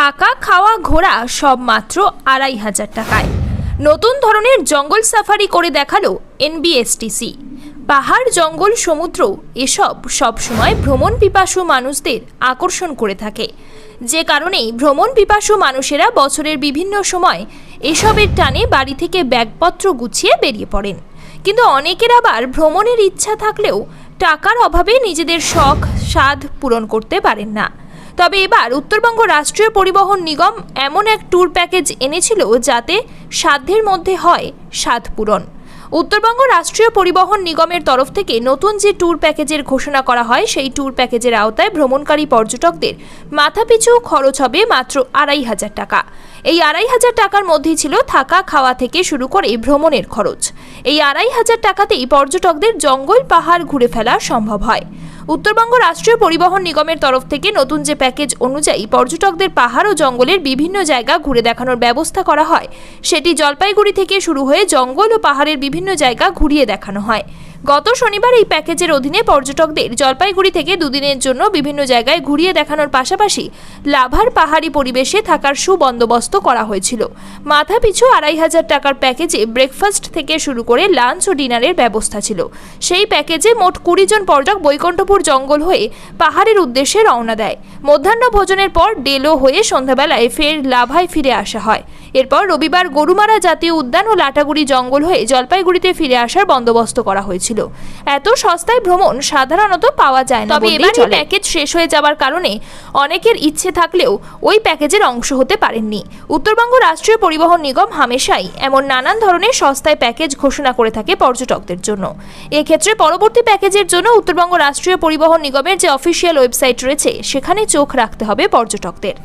থাকা, খাওয়া, ঘোরা সব মাত্র আড়াই হাজার টাকায়। নতুন ধরনের জঙ্গল সাফারি করে দেখাল এনবিএসটিসি। পাহাড়, জঙ্গল, সমুদ্র, এসব সবসময় ভ্রমণ পিপাসু মানুষদের আকর্ষণ করে থাকে। যে কারণেই ভ্রমণ পিপাসু মানুষেরা বছরের বিভিন্ন সময় এসবের টানে বাড়ি থেকে ব্যাগপত্র গুছিয়ে বেরিয়ে পড়েন। কিন্তু অনেকের আবার ভ্রমণের ইচ্ছা থাকলেও টাকার অভাবে নিজেদের শখ, স্বাদ পূরণ করতে পারেন না। তবে এবার উত্তরবঙ্গ রাষ্ট্রীয় পরিবহন নিগম এমন এক ট্যুর প্যাকেজ এনেছিল যাতে সাধ্যের মধ্যে হয় স্বাদ পূরণ। উত্তরবঙ্গ রাষ্ট্রীয় পরিবহন নিগমের তরফ থেকে নতুন যে ট্যুর প্যাকেজের ঘোষণা করা হয়, সেই ট্যুর প্যাকেজের আওতায় ভ্রমণকারী পর্যটকদের মাথাপিছু খরচ হবে মাত্র আড়াই হাজার টাকা। এই আড়াই হাজার টাকার মধ্যেই ছিল থাকা খাওয়া থেকে শুরু করে ভ্রমণের খরচ। এই আড়াই হাজার টাকাতেই পর্যটকদের জঙ্গল পাহাড় ঘুরে ফেলা সম্ভব হয়। উত্তরবঙ্গ রাষ্ট্রীয় পরিবহন নিগমের তরফ থেকে নতুন যে প্যাকেজ অনুযায়ী পর্যটকদের পাহাড় ও জঙ্গলের বিভিন্ন জায়গা ঘুরে দেখানোর ব্যবস্থা করা হয়, সেটি জলপাইগুড়ি থেকে শুরু হয়ে জঙ্গল ও পাহাড়ের বিভিন্ন জায়গা ঘুরিয়ে দেখানো হয়। গত শনিবার এই প্যাকেজের অধীনে পর্যটকদের জলপাইগুড়ি থেকে দুদিনের জন্য বিভিন্ন জায়গায় ঘুরিয়ে দেখানোর পাশাপাশি লাভার পাহাড়ি পরিবেশে থাকার সুবন্দোবস্ত করা হয়েছিল। মাথা পিছু আড়াই হাজার টাকার প্যাকেজে ব্রেকফাস্ট থেকে শুরু করে লাঞ্চ ও ডিনারের ব্যবস্থা ছিল। সেই প্যাকেজে মোট কুড়ি জন পর্যটক বৈকুণ্ঠপুর জঙ্গল হয়ে পাহাড়ের উদ্দেশ্যে রওনা দেয়। মধ্যাহ্ন ভোজনের পর ডেলো হয়ে সন্ধ্যাবেলায় ফের লাভায় ফিরে আসা হয়। এরপর রবিবার গরুমারা জাতীয় উদ্যান ও লাটাগুড়ি জঙ্গল হয়ে জলপাইগুড়িতে ফিরে আসার বন্দোবস্ত করা হয়েছিল। এত সস্তায় ভ্রমণ সাধারণত পাওয়া যায় না তবে এবার প্যাকেজ শেষ হয়ে যাওয়ার কারণে অনেকের ইচ্ছে থাকলেও ওই প্যাকেজের অংশ হতে পারেননি। উত্তরবঙ্গ রাষ্ট্রীয় পরিবহন নিগম হামেশাই এমন নানান ধরনের সস্তায় প্যাকেজ ঘোষণা করে থাকে পর্যটকদের জন্য। এক্ষেত্রে পরবর্তী প্যাকেজের জন্য উত্তরবঙ্গ রাষ্ট্রীয় পরিবহন নিগমের যে অফিসিয়াল ওয়েবসাইট রয়েছে সেখানে চোখ রাখতে হবে পর্যটকদের।